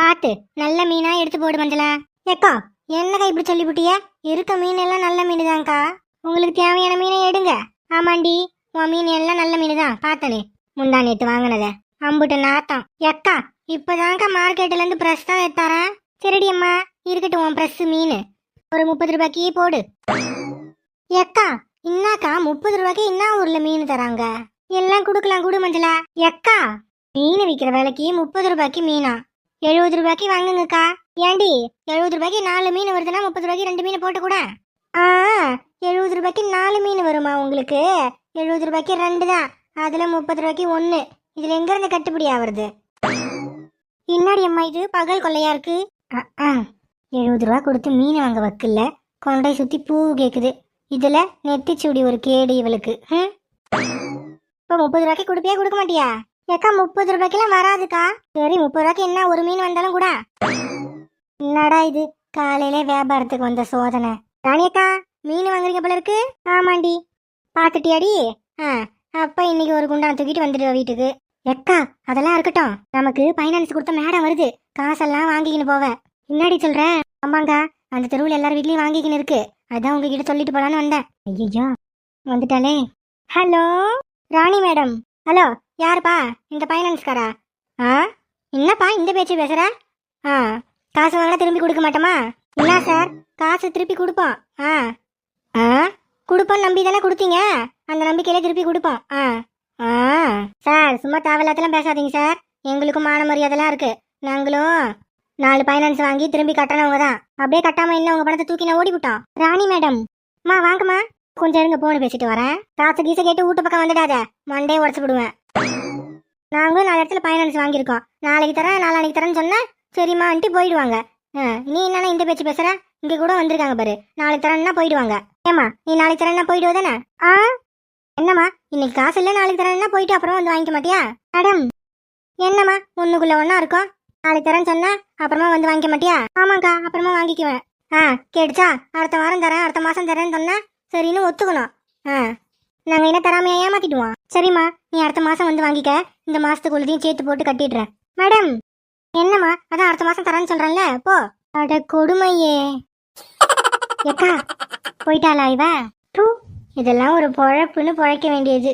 பார்த்து நல்ல மீனா எடுத்து போடு மஞ்சளா. ஏக்கா என்னக்கா இப்படி சொல்லிவிட்டிய இருக்க மீன் எல்லாம் நல்ல மீன் தான்க்கா உங்களுக்கு தேவையான மீனை எடுங்க. ஆமாண்டி உன் மீன் எல்லாம் நல்ல மீன் தான் பார்த்தனே முந்தா நேத்து வாங்கினத. அம்புட்டு நாத்தம். எக்கா இப்பதான்க்கா மார்க்கெட்ல இருந்து பிரஸ் தான் எடுத்தாரன் சரிடி அம்மா இருக்கட்டும் உன் பிரஸ் மீன். ஒரு முப்பது ரூபாய்க்கு போடு. எக்கா இன்னாக்கா முப்பது ரூபாய்க்கு என்ன ஊர்ல மீன் தராங்க? எல்லாம் கொடுக்கலாம் குடு மஞ்சளா. எக்கா மீன் விற்கிற விலைக்கு முப்பது ரூபாய்க்கு மீனா? எழுபது ரூபாய்க்கு வாங்குங்கக்கா. ஏண்டி எழுபது ரூபாய்க்கு நாலு மீன் வருதுன்னா முப்பது ரூபாய்க்கு ரெண்டு மீன் போட்டு கூட? ஆ எழுபது ரூபாய்க்கு நாலு மீன் வருமா உங்களுக்கு? எழுபது ரூபாய்க்கு ரெண்டு தான் அதில் முப்பது ரூபாய்க்கு ஒன்று இதில் எங்கேருந்து கட்டுப்படி ஆகிறது இன்னாடி அம்மா இது பகல் கொள்ளையா இருக்கு? எழுபது ரூபா கொடுத்து மீன் வாங்க வக்கில்ல? கொண்டை சுற்றி பூ கேட்குது இதில் நெத்திச்சூடி ஒரு கேடு இவளுக்கு. ம்? இப்போ முப்பது ரூபாய்க்கு கொடுப்பியா கொடுக்க மாட்டியா? ஏக்கா முப்பது ரூபாய்க்கெல்லாம் வராதுக்கா. சரி முப்பது ரூபாய்க்கு என்ன ஒரு மீன் வந்தாலும் கூட. என்னடா இது? காலையில வியாபாரத்துக்கு வந்த சோதனை. ராணியக்கா மீன் வாங்குறீங்க போல இருக்கு. ஆமாண்டி. பாத்துட்டியாடி? ஆ அப்ப இன்னைக்கு ஒரு குண்டான் தூக்கிட்டு வந்துடுவா வீட்டுக்கு. எக்கா அதெல்லாம் இருக்கட்டும். நமக்கு ஃபைனான்ஸ் கொடுத்த மேடம் வருது. காசெல்லாம் வாங்கிக்கின்னு போவ. முன்னாடி சொல்ற? ஆமாங்க அந்த தெருவில் எல்லார் வீட்லயும் வாங்கிக்கின்னு இருக்கு. அதான் உங்ககிட்ட சொல்லிட்டு போலான்னு வந்தேன். ஐயோ வந்துட்டாலே ஹலோ ராணி மேடம். ஹலோ யாருப்பா? இந்த ஃபைனான்ஸ்காரா ஆ? என்னப்பா இந்த பேச்சு பேசுகிற ஆ. காசு வாங்கினா திரும்பி கொடுக்க மாட்டோமா? இல்லை சார்? காசு திருப்பி கொடுப்போம். ஆ. ஆ? கொடுப்போம் நம்பி தானே கொடுத்தீங்க? அந்த நம்பிக்கையில திருப்பி கொடுப்போம். ஆ. ஆ. சார் சும்மா தேவையில்லாதெல்லாம் பேசாதீங்க சார். எங்களுக்கும் மான மரியாதைலாம் இருக்கு. நாங்களும் நாலு ஃபைனான்ஸ் வாங்கி திரும்பி கட்டணவங்க தான். அப்படியே கட்டாம என்ன உங்க பணத்தை தூக்கி நான் ஓடி விட்டோம்? ராணி மேடம். அம்மா வாங்கம்மா. கொஞ்சம் இருங்க போன் பேசிட்டு வரேன். காசு கீசை கேட்டு வீட்டு பக்கம் வந்துடாத. மண்டே உடச்சு விடுவேன். நாங்களும் நாலு இடத்துல ஃபைனான்ஸ் வாங்கியிருக்கோம். நாளைக்கு தரேன் நாளானைக்கு தரேன்னு சொன்னா சரிம்மான்ட்டு போயிடுவாங்க. ஆ, நீ என்னன்னா இந்த பேச்சு பேசுகிற இங்கே கூட வந்திருக்காங்க பாரு. நாளைக்கு தரேன்னா போயிடுவாங்க. ஏம்மா நீ நாளைக்கு தரேன்னா போயிடுவ தானே? ஆ? என்னம்மா இன்னைக்கு காசு இல்லை நாளைக்கு தரேன்னா போயிட்டு அப்புறம் வந்து வாங்கிக்க மாட்டியா? மேடம் என்னம்மா ஒன்றுக்குள்ளே ஒன்றா இருக்கும்? நாளைக்கு தரேன்னு சொன்னா அப்புறமா வந்து வாங்கிக்க மாட்டியா? ஆமாக்கா அப்புறமா வாங்கிக்குவேன். ஆ கேட்டுச்சா? அடுத்த வாரம் தரேன் அடுத்த மாதம் தரேன்னு சொன்னா சரின்னு ஒத்துக்கணும். ஆ. நாங்க என்ன தராமையா ஏமாத்திடுவோம்? சரிம்மா நீ அடுத்த மாசம் வந்து வாங்கிக்க. இந்த மாசத்துக்கு உள்ளதையும் சேர்த்து போட்டு கட்டிடுறேன். மேடம் என்னம்மா? அதான் அடுத்த மாசம் தரேன்னு சொல்றேன்ல போ. அட கொடுமையே. எக்கா போயிட்டாளா இவ? டூ இதெல்லாம் ஒரு பொழப்புன்னு பொழைக்க வேண்டியது.